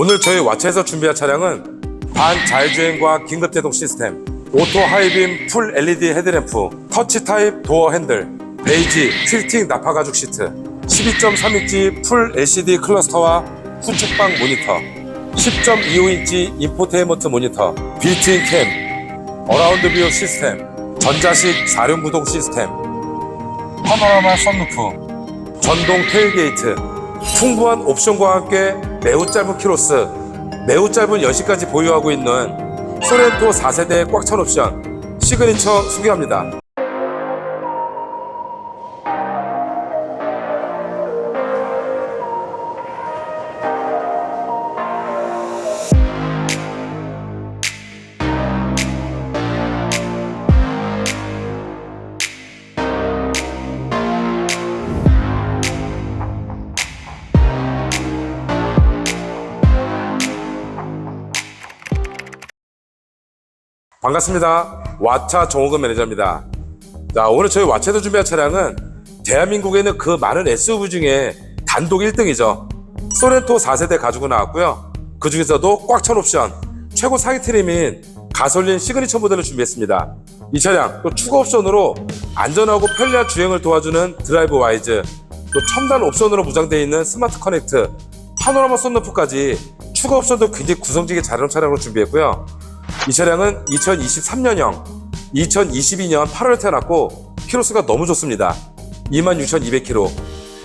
오늘 저희 와차에서 준비한 차량은 반 자율주행과 긴급제동 시스템, 오토 하이빔 풀 LED 헤드램프, 터치 타입 도어 핸들, 베이지 퀼팅 나파 가죽 시트, 12.3인치 풀 LCD 클러스터와 후측방 모니터, 10.25인치 인포테인먼트 모니터, 빌트인 캠, 어라운드 뷰 시스템, 전자식 사륜 구동 시스템, 파노라마 썬루프, 전동 테일게이트, 풍부한 옵션과 함께 매우 짧은 키로스, 매우 짧은 연식까지 보유하고 있는 소렌토 4세대의 꽉찬 옵션 시그니처 소개합니다. 반갑습니다. 와차 정호근 매니저입니다. 자, 오늘 저희 와차에서 준비한 차량은 대한민국에 있는 그 많은 SUV 중에 단독 1등이죠. 소렌토 4세대 가지고 나왔고요. 그 중에서도 꽉 찬 옵션, 최고 상위 트림인 가솔린 시그니처 모델을 준비했습니다. 이 차량 또 추가 옵션으로 안전하고 편리한 주행을 도와주는 드라이브 와이즈, 또 첨단 옵션으로 무장되어 있는 스마트 커넥트, 파노라마 썬루프까지 추가 옵션도 굉장히 잘 해놓은 차량으로 준비했고요. 이 차량은 2023년형, 2022년 8월에 태어났고 키로수가 너무 좋습니다. 26,200km.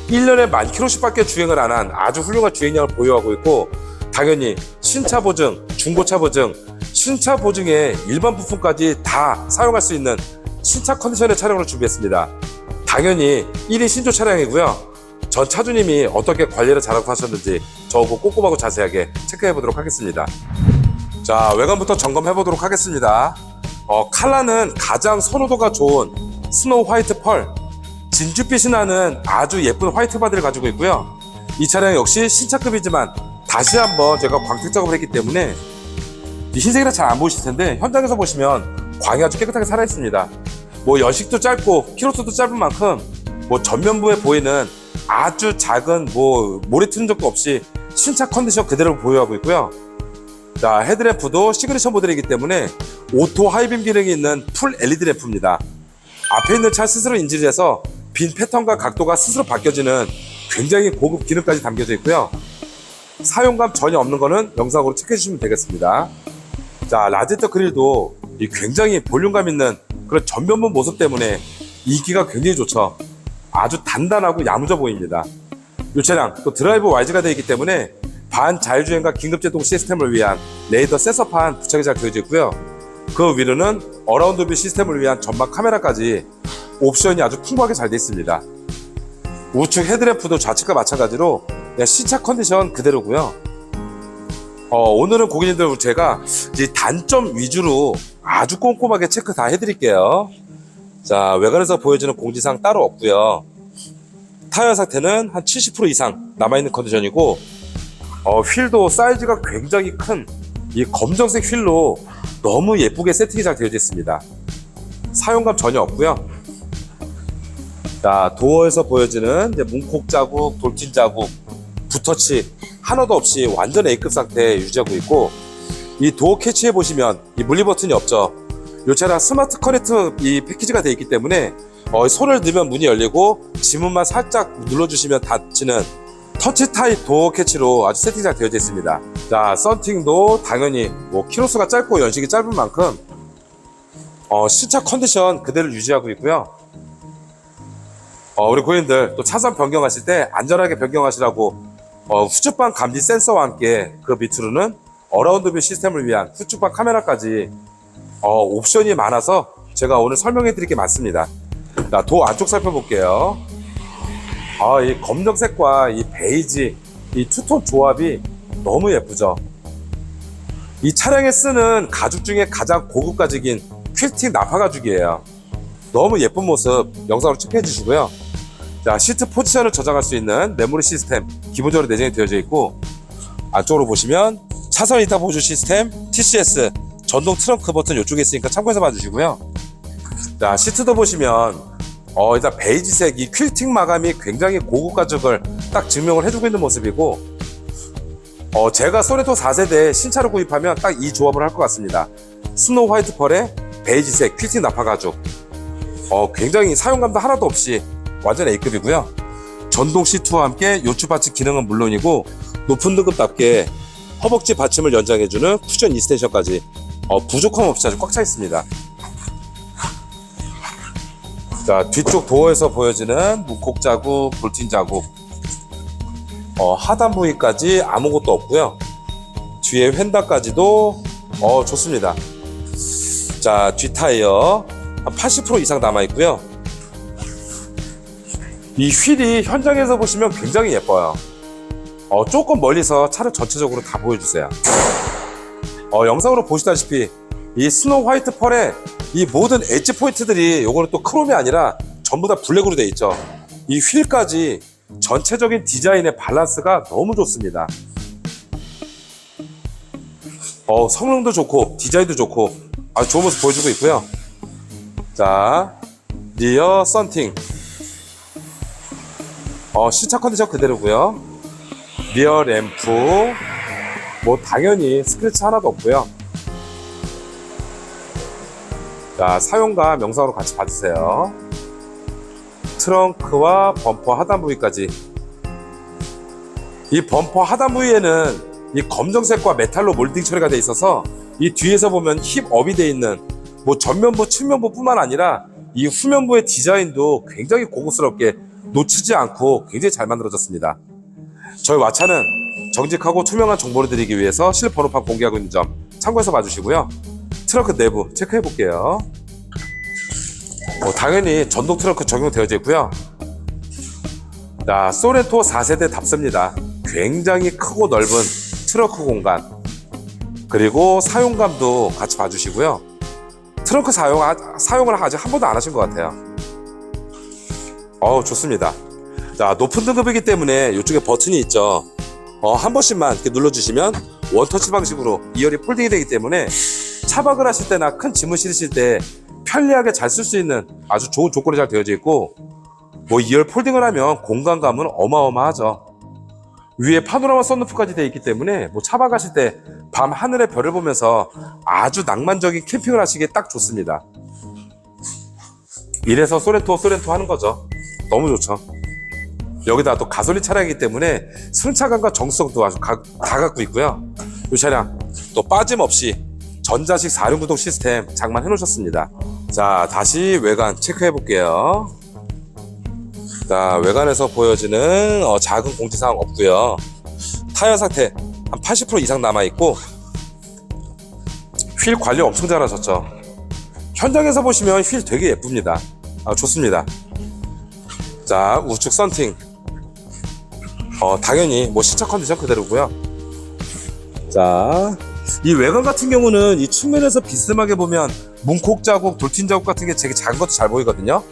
1년에 만 킬로씩밖에 주행을 안 한 아주 훌륭한 주행량을 보유하고 있고 당연히 신차 보증, 중고차 보증, 신차 보증에 일반 부품까지 다 사용할 수 있는 신차 컨디션의 차량으로 준비했습니다. 당연히 1인 신조 차량이고요. 전 차주님이 어떻게 관리를 잘하고 하셨는지 저거 꼼꼼하고 자세하게 체크해 보도록 하겠습니다. 자, 외관부터 점검해 보도록 하겠습니다. 어, 칼라는 가장 선호도가 좋은 스노우 화이트 펄, 진주빛이 나는 아주 예쁜 화이트 바디를 가지고 있고요. 이 차량 역시 신차급이지만 다시 한번 제가 광택 작업을 했기 때문에 이 흰색이라 잘 안 보이실 텐데 현장에서 보시면 광이 아주 깨끗하게 살아 있습니다. 뭐 연식도 짧고 키로수도 짧은 만큼 뭐 전면부에 보이는 아주 작은 뭐 모래 튼 적도 없이 신차 컨디션 그대로 보유하고 있고요. 자, 헤드램프도 시그니처 모델이기 때문에 오토 하이빔 기능이 있는 풀 LED 램프입니다. 앞에 있는 차 스스로 인지를 해서 빈 패턴과 각도가 스스로 바뀌어지는 굉장히 고급 기능까지 담겨져 있고요. 사용감 전혀 없는 거는 영상으로 체크해 주시면 되겠습니다. 자, 라디터 그릴도 이 굉장히 볼륨감 있는 그런 전면부 모습 때문에 인기가 굉장히 좋죠. 아주 단단하고 야무져 보입니다. 이 차량 또 드라이브 와이즈가 되어 있기 때문에 반자율주행과 긴급제동 시스템을 위한 레이더 센서판 부착이 잘 되어져 있고요. 그 위로는 어라운드 뷰 시스템을 위한 전방 카메라까지 옵션이 아주 풍부하게 잘 되어 있습니다. 우측 헤드램프도 좌측과 마찬가지로 그냥 신차 컨디션 그대로고요. 어, 오늘은 고객님들 제가 이제 단점 위주로 아주 꼼꼼하게 체크 다 해드릴게요. 자, 외관에서 보여주는 공지사항 따로 없고요. 타이어 상태는 한 70% 이상 남아있는 컨디션이고 어, 휠도 사이즈가 굉장히 큰 이 검정색 휠로 너무 예쁘게 세팅이 잘 되어져 있습니다. 사용감 전혀 없고요. 자, 도어에서 보여지는 문콕 자국, 돌진 자국, 붓터치 하나도 없이 완전 A급 상태에 유지하고 있고 이 도어 캐치해 보시면 이 물리 버튼이 없죠. 이 차량 스마트 커넥트 이 패키지가 되어 있기 때문에 어, 손을 넣으면 문이 열리고 지문만 살짝 눌러주시면 닫히는 터치 타입 도어 캐치로 아주 세팅 잘 되어져 있습니다. 자, 썬팅도 당연히 뭐 키로수가 짧고 연식이 짧은 만큼 어, 신차 컨디션 그대로 유지하고 있고요. 어, 우리 고객님들 또 차선 변경하실 때 안전하게 변경하시라고 어, 후측방 감지 센서와 함께 그 밑으로는 어라운드 뷰 시스템을 위한 후측방 카메라까지 어, 옵션이 많아서 제가 오늘 설명해 드릴 게 많습니다. 자, 도 안쪽 살펴볼게요. 아, 이 검정색과 이 베이지, 이 투톤 조합이 너무 예쁘죠? 이 차량에 쓰는 가죽 중에 가장 고급 가죽인 퀼팅 나파 가죽이에요. 너무 예쁜 모습 영상으로 체크해 주시고요. 자, 시트 포지션을 저장할 수 있는 메모리 시스템 기본적으로 내장이 되어져 있고 안쪽으로 보시면 차선 이타 보조 시스템 TCS 전동 트렁크 버튼 이쪽에 있으니까 참고해서 봐주시고요. 자, 시트도 보시면 어, 일단 베이지색 이 퀼팅 마감이 굉장히 고급 가죽을 딱 증명을 해주고 있는 모습이고 어, 제가 소렌토 4세대 신차를 구입하면 딱 이 조합을 할 것 같습니다. 스노우 화이트 펄에 베이지색 퀼팅 나파 가죽. 어, 굉장히 사용감도 하나도 없이 완전 A급이고요. 전동 시트와 함께 요추 받침 기능은 물론이고 높은 등급답게 허벅지 받침을 연장해주는 쿠션 이스텐션까지 어, 부족함 없이 아주 꽉 차 있습니다. 자 뒤쪽 도어에서 보여지는 무콕 자국, 볼틴 자국 어, 하단 부위까지 아무것도 없고요. 뒤에 휀다까지도 어, 좋습니다. 자, 뒤 타이어 한 80% 이상 남아 있고요. 이 휠이 현장에서 보시면 굉장히 예뻐요. 어, 조금 멀리서 차를 전체적으로 다 보여주세요. 어, 영상으로 보시다시피 이 스노우 화이트 펄에 이 모든 엣지 포인트들이 요거는 또 크롬이 아니라 전부 다 블랙으로 돼 있죠. 이 휠까지 전체적인 디자인의 밸런스가 너무 좋습니다. 어, 성능도 좋고 디자인도 좋고 아주 좋은 모습 보여주고 있고요. 자, 리어 썬팅. 어, 신차 컨디션 그대로고요. 리어 램프. 뭐 당연히 스크래치 하나도 없고요. 자, 사용감 영상으로 같이 봐주세요. 트렁크와 범퍼 하단 부위까지. 이 범퍼 하단 부위에는 이 검정색과 메탈로 몰딩 처리가 돼 있어서 이 뒤에서 보면 힙업이 돼 있는 뭐 전면부, 측면부뿐만 아니라 이 후면부의 디자인도 굉장히 고급스럽게 놓치지 않고 굉장히 잘 만들어졌습니다. 저희 와차는 정직하고 투명한 정보를 드리기 위해서 실번호판 공개하고 있는 점 참고해서 봐주시고요. 트렁크 내부 체크해 볼게요. 뭐 당연히 전동 트렁크 적용되어 있고요. 자, 소렌토 4세대 답습니다. 굉장히 크고 넓은 트렁크 공간. 그리고 사용감도 같이 봐주시고요. 트렁크 사용, 사용을 아직 한 번도 안 하신 것 같아요. 어우, 좋습니다. 자, 높은 등급이기 때문에 이쪽에 버튼이 있죠. 어, 한 번씩만 이렇게 눌러주시면 원터치 방식으로 이열이 폴딩이 되기 때문에 차박을 하실 때나 큰 짐을 실으실 때 편리하게 잘 쓸 수 있는 아주 좋은 조건이 잘 되어져 있고 뭐 2열 폴딩을 하면 공간감은 어마어마하죠. 위에 파노라마 썬루프까지 되어 있기 때문에 뭐 차박하실 때 밤 하늘의 별을 보면서 아주 낭만적인 캠핑을 하시기에 딱 좋습니다. 이래서 소렌토 소렌토 하는 거죠. 너무 좋죠. 여기다 또 가솔린 차량이기 때문에 승차감과 정수성도 아주 가, 다 갖고 있고요. 이 차량 또 빠짐없이 전자식 4륜 구동 시스템 장만해 놓으셨습니다. 자, 다시 외관 체크해 볼게요. 자, 외관에서 보여지는 어, 작은 공지사항 없고요. 타이어 상태 한 80% 이상 남아 있고 휠 관리 엄청 잘하셨죠. 현장에서 보시면 휠 되게 예쁩니다. 아, 좋습니다. 자, 우측 썬팅. 어, 당연히 뭐 시차 컨디션 그대로고요. 자, 이 외관 같은 경우는 이 측면에서 비스듬하게 보면 문콕 자국, 돌진 자국 같은 게 되게 작은 것도 잘 보이거든요.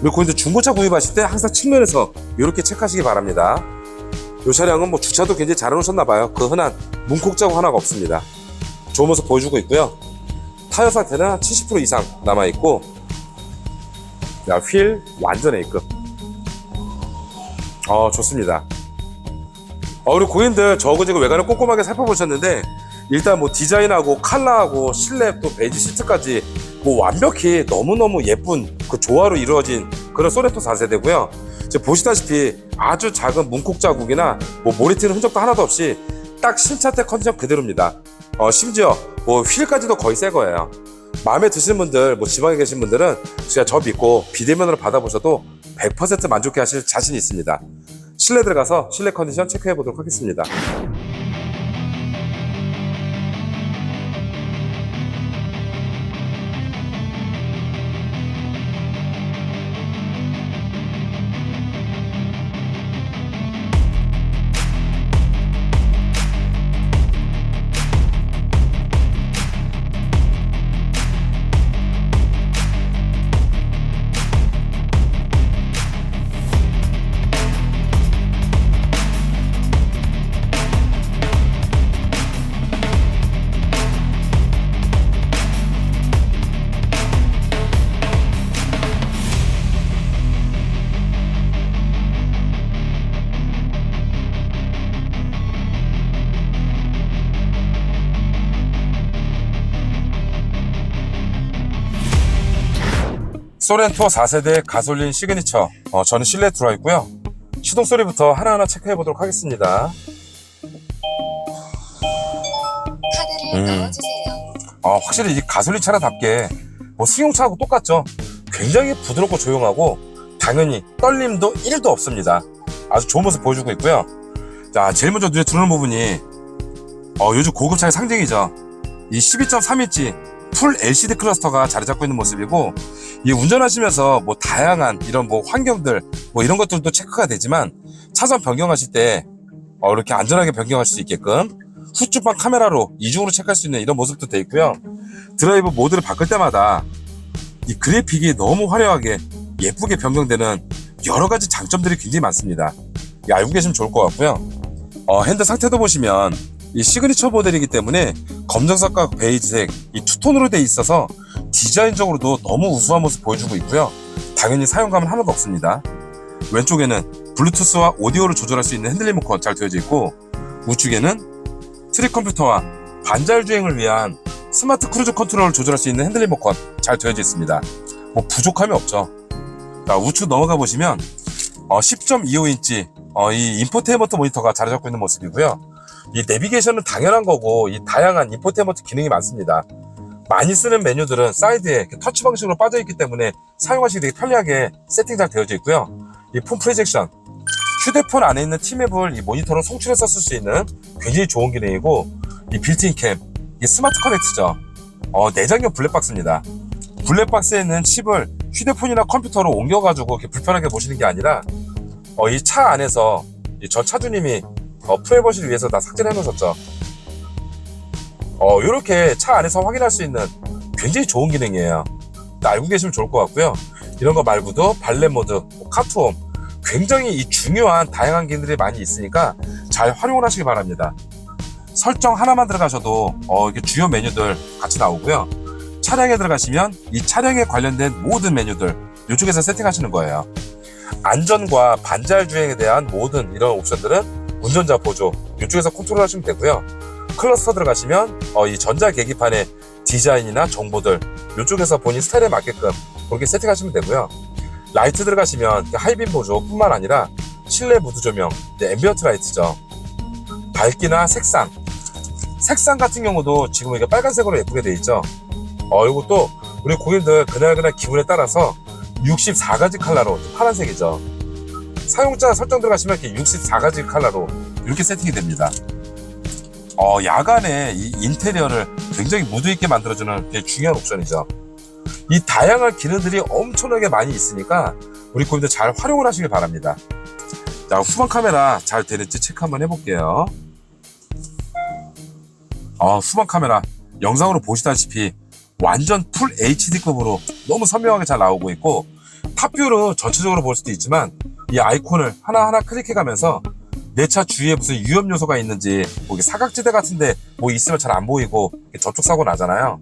그리고 이제 중고차 구입하실 때 항상 측면에서 이렇게 체크하시기 바랍니다. 이 차량은 뭐 주차도 굉장히 잘 해놓으셨나 봐요. 그 흔한 문콕 자국 하나가 없습니다. 좋은 모습 보여주고 있고요. 타이어 상태는 70% 이상 남아 있고, 자, 휠 완전 A급. 어, 좋습니다. 어, 우리 고객님들 저거 지금 외관을 꼼꼼하게 살펴보셨는데, 일단 뭐 디자인하고 컬러하고 실내 또 베이지 시트까지 뭐 완벽히 너무너무 예쁜 그 조화로 이루어진 그런 소렌토 4세대고요. 지금 보시다시피 아주 작은 문콕 자국이나 뭐 모리 튀는 흔적도 하나도 없이 딱 신차태 컨디션 그대로입니다. 어, 심지어 뭐 휠까지도 거의 새 거예요. 마음에 드시는 분들, 뭐 지방에 계신 분들은 진짜 저 믿고 비대면으로 받아보셔도 100% 만족해 하실 자신이 있습니다. 실내 들어가서 실내 컨디션 체크해 보도록 하겠습니다. 소렌토 4세대 가솔린 시그니처. 어, 저는 실내에 들어와 있고요. 시동 소리부터 하나하나 체크해 보도록 하겠습니다. 카드를 음. 넣어주세요. 어, 확실히 이 가솔린 차량답게 뭐 승용차하고 똑같죠. 굉장히 부드럽고 조용하고 당연히 떨림도 1도 없습니다. 아주 좋은 모습 보여주고 있고요. 자, 제일 먼저 눈에 들어오는 부분이 어, 요즘 고급차의 상징이죠. 이 12.3인치 풀 LCD 클러스터가 자리 잡고 있는 모습이고 이 운전하시면서 뭐 다양한 이런 뭐 환경들 뭐 이런 것들도 체크가 되지만 차선 변경하실 때 어, 이렇게 안전하게 변경하실 수 있게끔 후측방 카메라로 이중으로 체크할 수 있는 이런 모습도 돼 있고요. 드라이브 모드를 바꿀 때마다 이 그래픽이 너무 화려하게 예쁘게 변경되는 여러 가지 장점들이 굉장히 많습니다. 이 알고 계시면 좋을 것 같고요. 어, 핸드 상태도 보시면 이 시그니처 모델이기 때문에 검정색과 베이지색 이 투톤으로 돼 있어서 디자인적으로도 너무 우수한 모습 보여주고 있고요. 당연히 사용감은 하나도 없습니다. 왼쪽에는 블루투스와 오디오를 조절할 수 있는 핸들 리모컨 잘 되어져 있고 우측에는 트릭 컴퓨터와 반자율 주행을 위한 스마트 크루즈 컨트롤을 조절할 수 있는 핸들 리모컨 잘 되어져 있습니다. 뭐 부족함이 없죠. 자, 우측 넘어가 보시면 어, 10.25인치 어, 이 인포테인먼트 모니터가 자리 잡고 있는 모습이고요. 이 내비게이션은 당연한 거고 이 다양한 인포테인먼트 기능이 많습니다. 많이 쓰는 메뉴들은 사이드에 터치 방식으로 빠져 있기 때문에 사용하시기 되게 편리하게 세팅 잘 되어져 있고요. 이 폰 프로젝션 휴대폰 안에 있는 티맵을 이 모니터로 송출해서 쓸 수 있는 굉장히 좋은 기능이고 이 빌트인 캠, 이 스마트 커넥트죠. 어, 내장형 블랙박스입니다. 블랙박스에 있는 칩을 휴대폰이나 컴퓨터로 옮겨가지고 이렇게 불편하게 보시는 게 아니라 어, 이 차 안에서 이 전 차주님이 어, 프라이버시를 위해서 다 삭제를 해놓으셨죠. 어, 이렇게 차 안에서 확인할 수 있는 굉장히 좋은 기능이에요. 알고 계시면 좋을 것 같고요. 이런 거 말고도 발렛 모드, 뭐 카투홈, 굉장히 이 중요한 다양한 기능들이 많이 있으니까 잘 활용을 하시기 바랍니다. 설정 하나만 들어가셔도 어, 이렇게 주요 메뉴들 같이 나오고요. 차량에 들어가시면 이 차량에 관련된 모든 메뉴들 이쪽에서 세팅하시는 거예요. 안전과 반자율 주행에 대한 모든 이런 옵션들은 운전자 보조 이쪽에서 컨트롤 하시면 되고요. 클러스터 들어가시면 어, 이 전자 계기판의 디자인이나 정보들 이쪽에서 본인 스타일에 맞게끔 그렇게 세팅하시면 되고요. 라이트 들어가시면 하이빔 보조뿐만 아니라 실내 무드 조명, 앰비언트 라이트죠. 밝기나 색상, 색상 같은 경우도 지금 이게 빨간색으로 예쁘게 돼 있죠. 어, 이것도 우리 고객님들 그날그날 기분에 따라서 64가지 컬러로 파란색이죠. 사용자 설정 들어가시면 이렇게 64가지 컬러로 이렇게 세팅이 됩니다. 어, 야간에 이 인테리어를 굉장히 무드 있게 만들어주는 중요한 옵션이죠. 이 다양한 기능들이 엄청나게 많이 있으니까 우리 고객님들 잘 활용을 하시길 바랍니다. 자, 후방 카메라 잘 되는지 체크 한번 해볼게요. 아, 후방 카메라 영상으로 보시다시피 완전 풀 HD급으로 너무 선명하게 잘 나오고 있고 탑뷰로 전체적으로 볼 수도 있지만 이 아이콘을 하나하나 클릭해가면서 내 차 주위에 무슨 위험 요소가 있는지 뭐 사각지대 같은데 뭐 있으면 잘 안 보이고 이렇게 접촉 사고 나잖아요.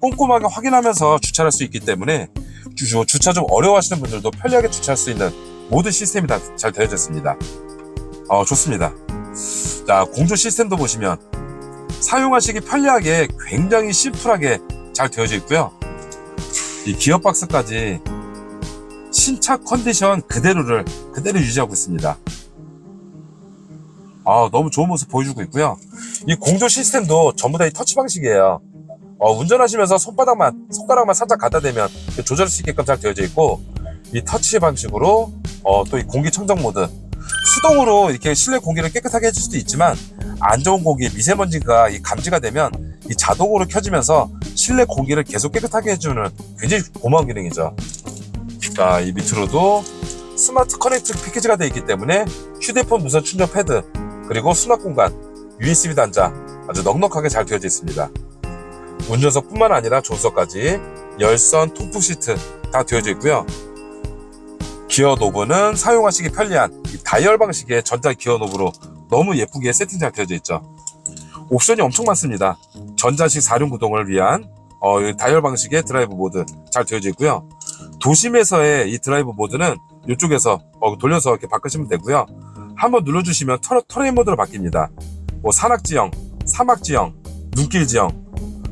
꼼꼼하게 확인하면서 주차할 수 있기 때문에 주, 주차 좀 어려워하시는 분들도 편리하게 주차할 수 있는 모든 시스템이 다 잘 되어져 있습니다. 어, 좋습니다. 자, 공조 시스템도 보시면 사용하시기 편리하게 굉장히 심플하게 잘 되어져 있고요. 이 기어박스까지 신차 컨디션 그대로를 그대로 유지하고 있습니다. 아, 너무 좋은 모습 보여주고 있고요. 이 공조 시스템도 전부 다 이 터치 방식이에요. 어, 운전하시면서 손바닥만, 손가락만 살짝 갖다 대면 조절할 수 있게끔 잘 되어져 있고, 이 터치 방식으로, 어, 또 이 공기 청정 모드. 수동으로 이렇게 실내 공기를 깨끗하게 해줄 수도 있지만, 안 좋은 공기, 미세먼지가 이 감지가 되면, 이 자동으로 켜지면서 실내 공기를 계속 깨끗하게 해주는 굉장히 고마운 기능이죠. 자, 이 밑으로도 스마트 커넥트 패키지가 되어 있기 때문에 휴대폰 무선 충전 패드, 그리고 수납 공간, USB 단자 아주 넉넉하게 잘 되어져 있습니다. 운전석뿐만 아니라 조수석까지 열선 통풍 시트 다 되어져 있고요. 기어 노브는 사용하시기 편리한 이 다이얼 방식의 전자 기어 노브로 너무 예쁘게 세팅 잘 되어져 있죠. 옵션이 엄청 많습니다. 전자식 4륜 구동을 위한 어, 이 다이얼 방식의 드라이브 모드 잘 되어져 있고요. 도심에서의 이 드라이브 모드는 이쪽에서 어, 돌려서 이렇게 바꾸시면 되고요. 한번 눌러주시면 터, 터레인 모드로 바뀝니다. 뭐 산악 지형, 사막 지형, 눈길 지형,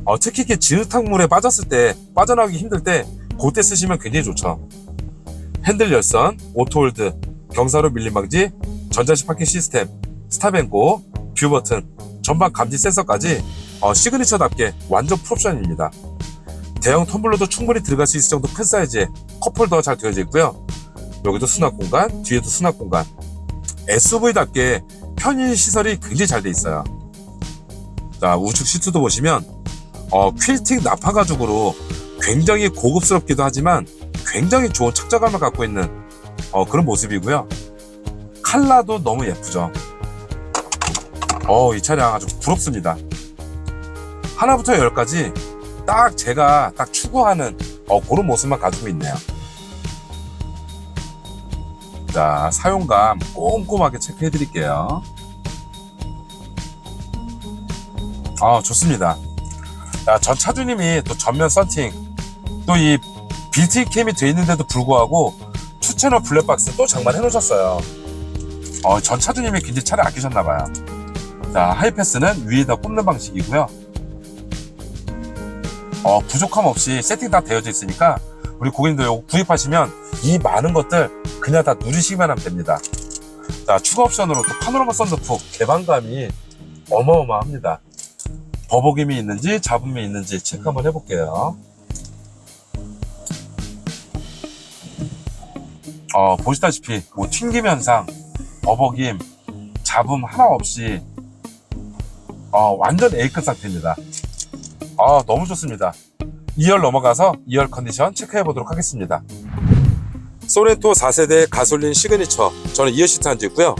어, 특히 이렇게 진흙탕물에 빠졌을 때 빠져나오기 힘들 때 그때 쓰시면 굉장히 좋죠. 핸들 열선, 오토홀드, 경사로 밀림 방지, 전자식 파킹 시스템, 스탑앤고, 뷰 버튼, 전방 감지 센서까지 어, 시그니처답게 완전 풀옵션입니다. 대형 텀블러도 충분히 들어갈 수 있을 정도 큰 사이즈의 컵홀더가 잘 되어져 있고요. 여기도 수납 공간, 뒤에도 수납 공간. SUV답게 편의 시설이 굉장히 잘 돼 있어요. 자, 우측 시트도 보시면 어, 퀼팅 나파 가죽으로 굉장히 고급스럽기도 하지만 굉장히 좋은 착자감을 갖고 있는 어, 그런 모습이고요. 칼라도 너무 예쁘죠. 어, 이 차량 아주 부럽습니다. 하나부터 열까지 딱 제가 딱 추구하는 어, 그런 모습만 가지고 있네요. 자, 사용감 꼼꼼하게 체크해 드릴게요. 아, 좋습니다. 자, 전 차주님이 또 전면 썬팅, 또 이 빌트인 캠이 돼 있는데도 불구하고 투채널 블랙박스 또 장만해 놓으셨어요. 어, 전 차주님이 굉장히 차를 아끼셨나봐요. 자, 하이패스는 위에다 꽂는 방식이고요. 어, 부족함 없이 세팅 다 되어져 있으니까 우리 고객님들 이거 구입하시면 이 많은 것들 그냥 다 누리시기만 하면 됩니다. 자, 추가 옵션으로 또 파노라마 썬루프 개방감이 어마어마합니다. 버벅임이 있는지 잡음이 있는지 체크 한번 해볼게요. 어, 보시다시피 뭐 튕김 현상, 버벅임, 잡음 하나 없이 어, 완전 A급 상태입니다. 아, 너무 좋습니다. 2열 넘어가서 2열 컨디션 체크해 보도록 하겠습니다. 소렌토 4세대 가솔린 시그니처. 저는 2열 시트 앉았고요.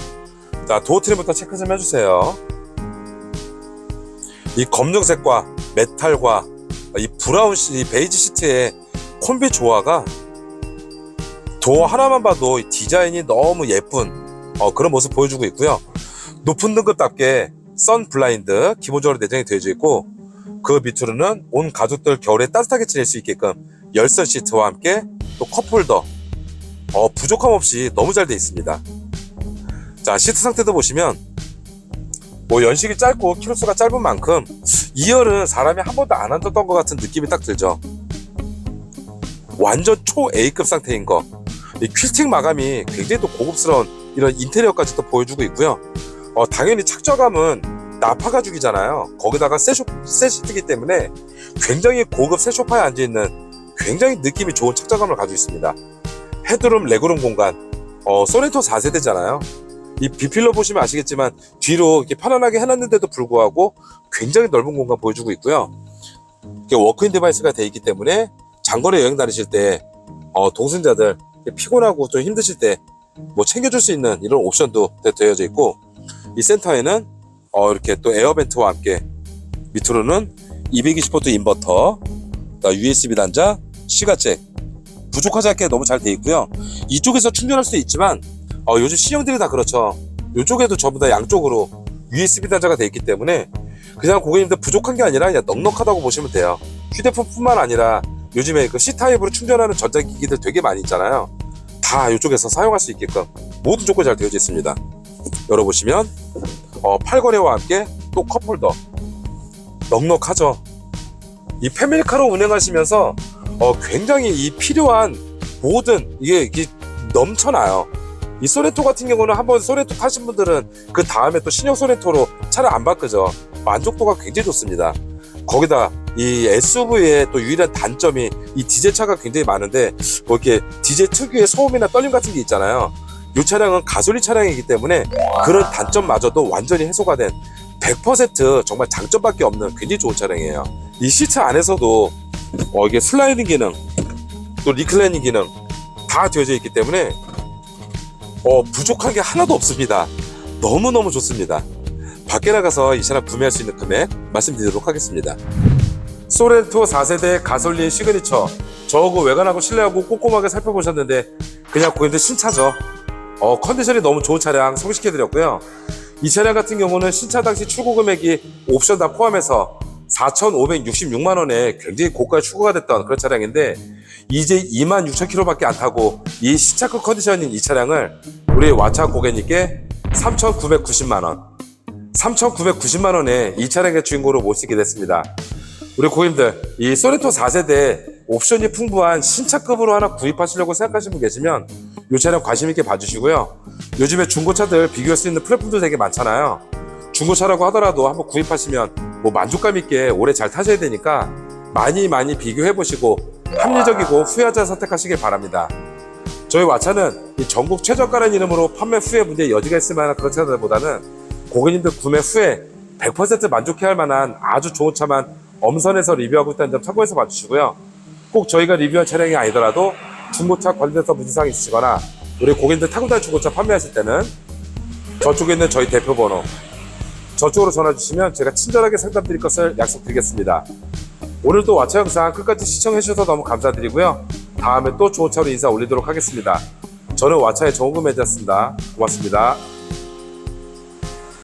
자, 도어 트림부터 체크 좀 해주세요. 이 검정색과 메탈과 이 브라운 시, 이 베이지 시트의 콤비 조화가 도어 하나만 봐도 이 디자인이 너무 예쁜 어, 그런 모습 보여주고 있고요. 높은 등급답게 선 블라인드 기본적으로 내장이 되어져 있고 그 밑으로는 온 가족들 겨울에 따뜻하게 지낼 수 있게끔 열선 시트와 함께 또 컵홀더 어, 부족함 없이 너무 잘 돼 있습니다. 자 시트 상태도 보시면 뭐 연식이 짧고 키로수가 짧은 만큼 2열은 사람이 한 번도 안 앉았던 것 같은 느낌이 딱 들죠. 완전 초 A급 상태인 거. 이 퀼팅 마감이 굉장히 또 고급스러운 이런 인테리어까지 또 보여주고 있고요. 어, 당연히 착좌감은 나파 가죽이잖아요. 거기다가 새, 쇼, 새 시트기 때문에 굉장히 고급 새 소파에 앉아있는 굉장히 느낌이 좋은 착좌감을 가지고 있습니다. 헤드룸, 레그룸 공간, 어, 소렌토 4세대잖아요. 이 비필러 보시면 아시겠지만 뒤로 이렇게 편안하게 해놨는데도 불구하고 굉장히 넓은 공간 보여주고 있고요. 워크인 디바이스가 되어 있기 때문에 장거리 여행 다니실 때 어, 동승자들 피곤하고 좀 힘드실 때 뭐 챙겨줄 수 있는 이런 옵션도 되- 되어져 있고 이 센터에는 어, 이렇게 또 에어벤트와 함께 밑으로는 220V 인버터, USB 단자, 시가잭 부족하지 않게 너무 잘 돼 있고요. 이쪽에서 충전할 수도 있지만 어, 요즘 C형들이 다 그렇죠. 이쪽에도 전부 다 양쪽으로 USB 단자가 돼 있기 때문에 그냥 고객님들 부족한 게 아니라 그냥 넉넉하다고 보시면 돼요. 휴대폰뿐만 아니라 요즘에 그 C타입으로 충전하는 전자기기들 되게 많이 있잖아요. 다 이쪽에서 사용할 수 있게끔 모든 조건이 잘 되어져 있습니다. 열어보시면 어, 팔걸이와 함께 또 컵홀더 넉넉하죠. 이 패밀리카로 운행하시면서 어, 굉장히 이 필요한 모든 이게, 이게 넘쳐나요. 이 소렌토 같은 경우는 한번 소렌토 타신 분들은 그 다음에 또 신형 소렌토로 차를 안 바꾸죠. 만족도가 굉장히 좋습니다. 거기다 이 SUV의 또 유일한 단점이 이 디젤 차가 굉장히 많은데 뭐 이렇게 디젤 특유의 소음이나 떨림 같은 게 있잖아요. 이 차량은 가솔린 차량이기 때문에 그런 단점마저도 완전히 해소가 된 100% 정말 장점밖에 없는 굉장히 좋은 차량이에요. 이 시트 안에서도 어, 이게 슬라이딩 기능, 또 리클라이닝 기능 다 되어져 있기 때문에 어, 부족한 게 하나도 없습니다. 너무너무 좋습니다. 밖에 나가서 이 차량 구매할 수 있는 금액 말씀드리도록 하겠습니다. 소렌토 4세대 가솔린 시그니처 저거 외관하고 실내하고 꼼꼼하게 살펴보셨는데 그냥 고객님들 신차죠. 어, 컨디션이 너무 좋은 차량 소개시켜드렸고요. 이 차량 같은 경우는 신차 당시 출고 금액이 옵션 다 포함해서 4,566만 원에 굉장히 고가에 추가가 됐던 그런 차량인데 이제 2만 6천 킬로밖에 안 타고 이 신차급 컨디션인 이 차량을 우리 와차 고객님께 3,990만 원, 3,990만 원에 이 차량의 주인공으로 모시게 됐습니다. 우리 고객님들 이 소렌토 4세대 옵션이 풍부한 신차급으로 하나 구입하시려고 생각하시는 분 계시면 이 차량 관심 있게 봐주시고요. 요즘에 중고차들 비교할 수 있는 플랫폼도 되게 많잖아요. 중고차라고 하더라도 한번 구입하시면 뭐 만족감 있게 오래 잘 타셔야 되니까 많이 많이 비교해 보시고 합리적이고 후회하지 선택하시길 바랍니다. 저희 와차는 이 전국 최저가라는 이름으로 판매 후에 문제 여지가 있을 만한 그런 차들보다는 고객님들 구매 후에 100% 만족해야 할 만한 아주 좋은 차만 엄선해서 리뷰하고 있다는 점 참고해서 봐주시고요. 꼭 저희가 리뷰한 차량이 아니더라도 중고차 관련해서 문제사항이 있으시거나 우리 고객님들 타고 다니는 중고차 판매하실 때는 저쪽에 있는 저희 대표 번호 저쪽으로 전화 주시면 제가 친절하게 상담드릴 것을 약속드리겠습니다. 오늘도 와차 영상 끝까지 시청해 주셔서 너무 감사드리고요. 다음에 또 좋은 차로 인사 올리도록 하겠습니다. 저는 와차의 정우금 매니저였습니다. 고맙습니다.